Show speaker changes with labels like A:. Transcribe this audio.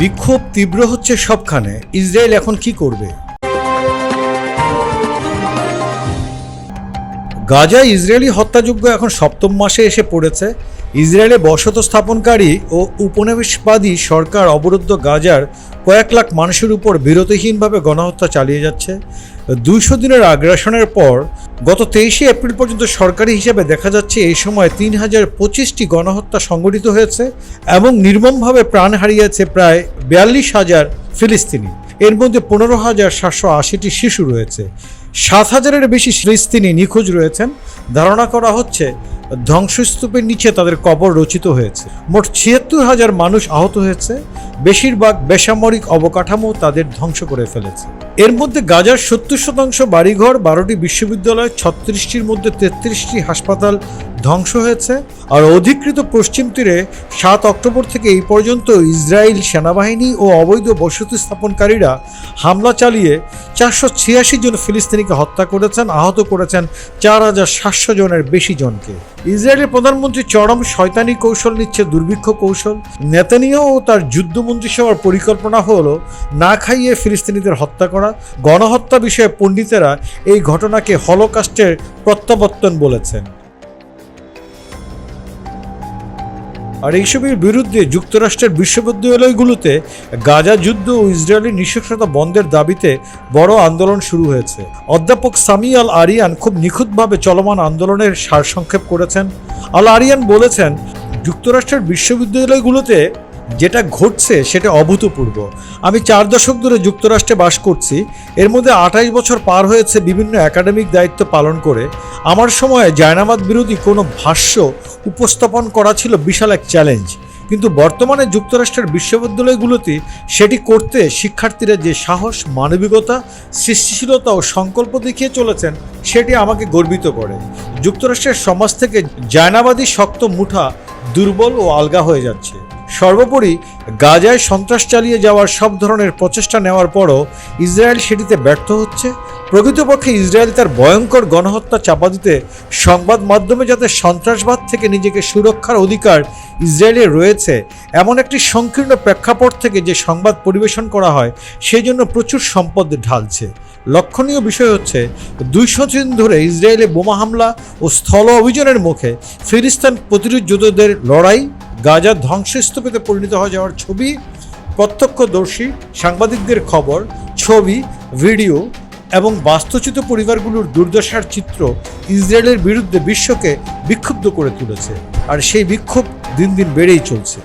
A: বিক্ষোভ তীব্র হচ্ছে সবখানে। ইসরায়েল এখন কি করবে? গাজা ইসরায়েলি হত্যাযজ্ঞ এখন সপ্তম মাসে এসে পড়েছে। ইসরায়েলে বসত স্থাপনকারী ও উপনিবেশবাদী সরকার অবরুদ্ধ গাজার কয়েক লাখ মানুষের উপর বিরতিহীনভাবে গণহত্যা চালিয়ে যাচ্ছে। দুইশো দিনের আগ্রাসনের পর গত তেইশে এপ্রিল পর্যন্ত সরকারি হিসেবে দেখা যাচ্ছে এই সময় তিন হাজার পঁচিশটি গণহত্যা সংঘটিত হয়েছে এবং নির্মমভাবে প্রাণ হারিয়েছে প্রায় বিয়াল্লিশ হাজার ফিলিস্তিনি। এর মধ্যে পনেরো হাজার সাতশো আশিটি শিশু রয়েছে। সাত হাজারের বেশি ফিলিস্তিনি নিখোঁজ রয়েছেন। ধারণা করা হচ্ছে ধ্বংসস্তূপের নিচে তাদের কবর রচিত হয়েছে। মোট ছিয়াত্তর হাজার মানুষ আহত হয়েছে। বেশিরভাগ বেসামরিক অবকাঠামো তাদের ধ্বংস করে ফেলেছে। এর মধ্যে গাজার সত্তর শতাংশ বাড়িঘর, বারোটি বিশ্ববিদ্যালয়, ছত্রিশটির মধ্যে তেত্রিশটি হাসপাতাল ধ্বংস হয়েছে আর অধিকৃত পশ্চিম তীরে সাত অক্টোবর থেকে এই পর্যন্ত ইসরায়েল সেনাবাহিনী ও অবৈধ বসতি স্থাপনকারীরা হামলা চালিয়ে চারশো ছিয়াশি জন ফিলিস্তিনিকে হত্যা করেছেন, আহত করেছেন চার হাজার সাতশো জনের বেশি জনকে। ইসরায়েলের প্রধানমন্ত্রী চরম শয়তানি কৌশল নিচ্ছে দুর্ভিক্ষ কৌশল। নেতানিয়া ও তার যুদ্ধমন্ত্রী মন্ত্রিসভার পরিকল্পনা হল না খাইয়ে ফিলিস্তিনিদের হত্যা করা। গণহত্যা বিষয়ে পণ্ডিতেরা এই ঘটনাকে হলোকাস্টের প্রত্যাবর্তন বলেছেন। আর এইসবের বিরুদ্ধে যুক্তরাষ্ট্রের বিশ্ববিদ্যালয়গুলোতে গাজা যুদ্ধ ও ইসরায়েলি নৃশংসতা বন্ধের দাবিতে বড় আন্দোলন শুরু হয়েছে। অধ্যাপক সামি আল আরিয়ান খুব নিখুঁতভাবে চলমান আন্দোলনের সারসংক্ষেপ করেছেন। আল আরিয়ান বলেছেন, যুক্তরাষ্ট্রের বিশ্ববিদ্যালয়গুলোতে যেটা ঘটছে সেটা অভূতপূর্ব। আমি চার দশক ধরে যুক্তরাষ্ট্রে বাস করছি। এর মধ্যে আঠাশ বছর পার হয়েছে বিভিন্ন একাডেমিক দায়িত্ব পালন করে। আমার সময়ে জায়নামাদ বিরোধী কোনো ভাষ্য উপস্থাপন করা ছিল বিশাল এক চ্যালেঞ্জ কিন্তু বর্তমানে যুক্তরাষ্ট্রের বিশ্ববিদ্যালয়গুলোতে সেটি করতে শিক্ষার্থীরা যে সাহস, মানবিকতা, সৃষ্টিশীলতা ও সংকল্প দেখিয়ে চলেছেন, সেটি আমাকে গর্বিত করে। যুক্তরাষ্ট্রের সমাজ থেকে জায়নাবাদী শক্ত মুঠা দুর্বল ও আলগা হয়ে যাচ্ছে। সর্বোপরি গাজায় সন্ত্রাস চালিয়ে যাওয়ার সব ধরনের প্রচেষ্টা নেওয়ার পরও ইসরায়েল সেটিতে ব্যর্থ হচ্ছে প্রকৃতপক্ষে ইসরায়েল তার ভয়ঙ্কর গণহত্যা চাপা দিতে সংবাদ মাধ্যমে যাতে সন্ত্রাসবাদ থেকে নিজেকে সুরক্ষার অধিকার ইসরায়েলের রয়েছে, এমন একটি সংকীর্ণ প্রেক্ষাপট থেকে যে সংবাদ পরিবেশন করা হয়, সেই জন্য প্রচুর সম্পদ ঢালছে। লক্ষণীয় বিষয় হচ্ছে, দুইশো দিন ধরে ইসরায়েলে বোমা হামলা ও স্থল অভিযানের মুখে ফিলিস্তান প্রতিরোধ যোদ্ধাদের লড়াই গাজার ধ্বংসস্তূপেতে পরিণত হয়ে যাওয়ার ছবি, প্রত্যক্ষদর্শী, সাংবাদিকদের খবর, ছবি, ভিডিও এবং বাস্তুচ্যুত পরিবারগুলোর দুর্দশার চিত্র ইসরায়েলের বিরুদ্ধে বিশ্বকে বিক্ষুব্ধ করে তুলেছে। আর সেই বিক্ষোভ দিন দিন বেড়েই চলছে।